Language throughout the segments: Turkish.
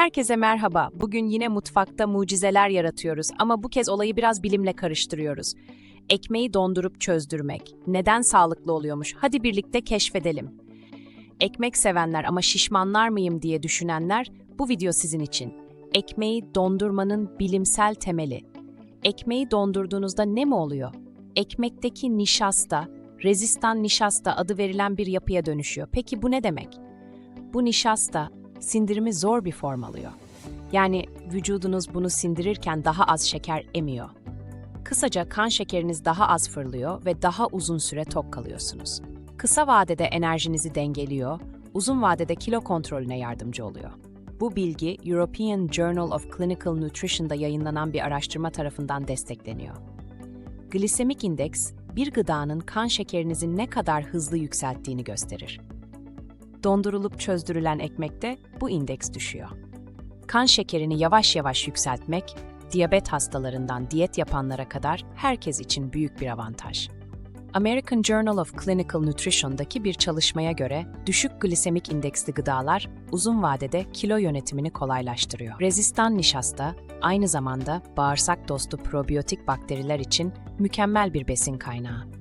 Herkese merhaba. Bugün yine mutfakta mucizeler yaratıyoruz ama bu kez olayı biraz bilimle karıştırıyoruz. Ekmeği dondurup çözdürmek. Neden sağlıklı oluyormuş? Hadi birlikte keşfedelim. Ekmek sevenler ama şişmanlar mıyım diye düşünenler bu video sizin için. Ekmeği dondurmanın bilimsel temeli. Ekmeği dondurduğunuzda ne mi oluyor? Ekmekteki nişasta, rezistan nişasta adı verilen bir yapıya dönüşüyor. Peki bu ne demek? Bu nişasta sindirimi zor bir form alıyor. Yani vücudunuz bunu sindirirken daha az şeker emiyor. Kısaca kan şekeriniz daha az fırlıyor ve daha uzun süre tok kalıyorsunuz. Kısa vadede enerjinizi dengeliyor, uzun vadede kilo kontrolüne yardımcı oluyor. Bu bilgi European Journal of Clinical Nutrition'da yayınlanan bir araştırma tarafından destekleniyor. Glisemik indeks, bir gıdanın kan şekerinizi ne kadar hızlı yükselttiğini gösterir. Dondurulup çözdürülen ekmekte bu indeks düşüyor. Kan şekerini yavaş yavaş yükseltmek, diyabet hastalarından diyet yapanlara kadar herkes için büyük bir avantaj. American Journal of Clinical Nutrition'daki bir çalışmaya göre düşük glisemik indeksli gıdalar uzun vadede kilo yönetimini kolaylaştırıyor. Rezistan nişasta aynı zamanda bağırsak dostu probiyotik bakteriler için mükemmel bir besin kaynağı.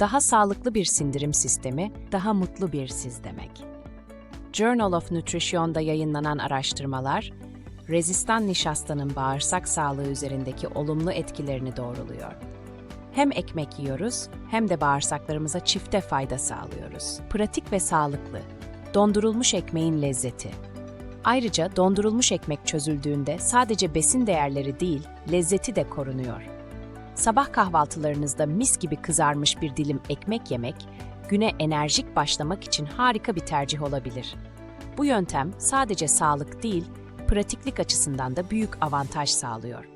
Daha sağlıklı bir sindirim sistemi, daha mutlu bir siz demek. Journal of Nutrition'da yayınlanan araştırmalar, rezistan nişastanın bağırsak sağlığı üzerindeki olumlu etkilerini doğruluyor. Hem ekmek yiyoruz hem de bağırsaklarımıza çifte fayda sağlıyoruz. Pratik ve sağlıklı. Dondurulmuş ekmeğin lezzeti. Ayrıca dondurulmuş ekmek çözüldüğünde sadece besin değerleri değil, lezzeti de korunuyor. Sabah kahvaltılarınızda mis gibi kızarmış bir dilim ekmek yemek, güne enerjik başlamak için harika bir tercih olabilir. Bu yöntem sadece sağlık değil, pratiklik açısından da büyük avantaj sağlıyor.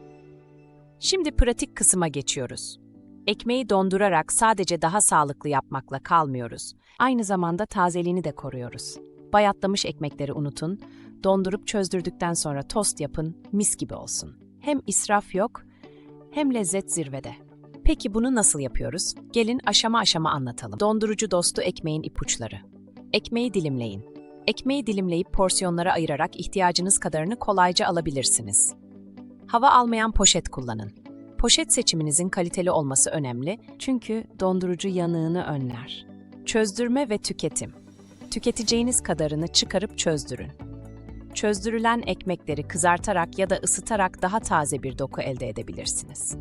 Şimdi pratik kısma geçiyoruz. Ekmeği dondurarak sadece daha sağlıklı yapmakla kalmıyoruz. Aynı zamanda tazeliğini de koruyoruz. Bayatlamış ekmekleri unutun, dondurup çözdürdükten sonra tost yapın, mis gibi olsun. Hem israf yok, hem lezzet zirvede. Peki bunu nasıl yapıyoruz? Gelin aşama aşama anlatalım. Dondurucu dostu ekmeğin ipuçları. Ekmeği dilimleyin. Ekmeği dilimleyip porsiyonlara ayırarak ihtiyacınız kadarını kolayca alabilirsiniz. Hava almayan poşet kullanın. Poşet seçiminizin kaliteli olması önemli çünkü dondurucu yanığını önler. Çözdürme ve tüketim. Tüketeceğiniz kadarını çıkarıp çözdürün. Çözdürülen ekmekleri kızartarak ya da ısıtarak daha taze bir doku elde edebilirsiniz.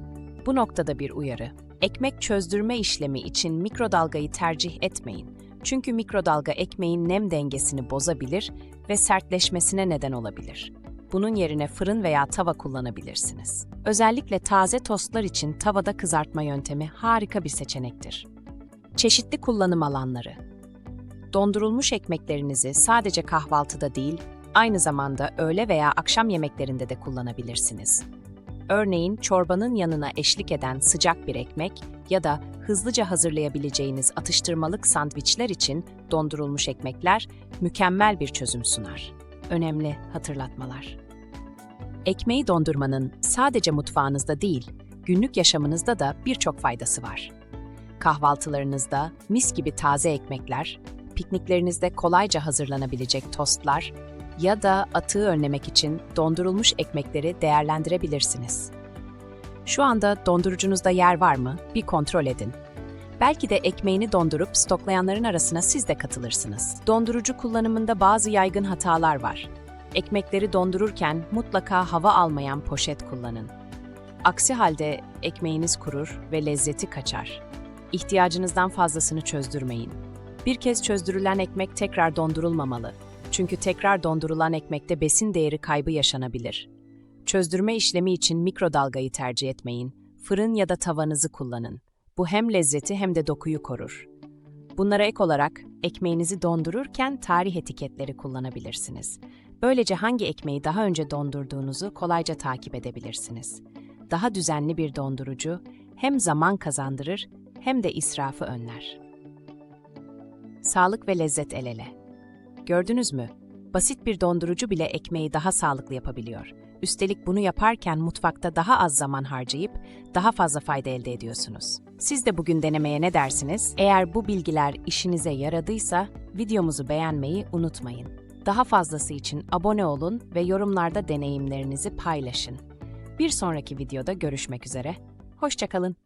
Bu noktada bir uyarı. Ekmek çözdürme işlemi için mikrodalgayı tercih etmeyin. Çünkü mikrodalga ekmeğin nem dengesini bozabilir ve sertleşmesine neden olabilir. Bunun yerine fırın veya tava kullanabilirsiniz. Özellikle taze tostlar için tavada kızartma yöntemi harika bir seçenektir. Çeşitli kullanım alanları. Dondurulmuş ekmeklerinizi sadece kahvaltıda değil, aynı zamanda öğle veya akşam yemeklerinde de kullanabilirsiniz. Örneğin çorbanın yanına eşlik eden sıcak bir ekmek ya da hızlıca hazırlayabileceğiniz atıştırmalık sandviçler için dondurulmuş ekmekler mükemmel bir çözüm sunar. Önemli hatırlatmalar. Ekmeği dondurmanın sadece mutfağınızda değil, günlük yaşamınızda da birçok faydası var. Kahvaltılarınızda mis gibi taze ekmekler, pikniklerinizde kolayca hazırlanabilecek tostlar ya da atığı önlemek için dondurulmuş ekmekleri değerlendirebilirsiniz. Şu anda dondurucunuzda yer var mı? Bir kontrol edin. Belki de ekmeğini dondurup stoklayanların arasına siz de katılırsınız. Dondurucu kullanımında bazı yaygın hatalar var. Ekmekleri dondururken mutlaka hava almayan poşet kullanın. Aksi halde ekmeğiniz kurur ve lezzeti kaçar. İhtiyacınızdan fazlasını çözdürmeyin. Bir kez çözdürülen ekmek tekrar dondurulmamalı. Çünkü tekrar dondurulan ekmekte besin değeri kaybı yaşanabilir. Çözdürme işlemi için mikrodalgayı tercih etmeyin. Fırın ya da tavanızı kullanın. Bu hem lezzeti hem de dokuyu korur. Bunlara ek olarak ekmeğinizi dondururken tarih etiketleri kullanabilirsiniz. Böylece hangi ekmeği daha önce dondurduğunuzu kolayca takip edebilirsiniz. Daha düzenli bir dondurucu hem zaman kazandırır hem de israfı önler. Sağlık ve lezzet el ele. Gördünüz mü? Basit bir dondurucu bile ekmeği daha sağlıklı yapabiliyor. Üstelik bunu yaparken mutfakta daha az zaman harcayıp daha fazla fayda elde ediyorsunuz. Siz de bugün denemeye ne dersiniz? Eğer bu bilgiler işinize yaradıysa videomuzu beğenmeyi unutmayın. Daha fazlası için abone olun ve yorumlarda deneyimlerinizi paylaşın. Bir sonraki videoda görüşmek üzere. Hoşçakalın.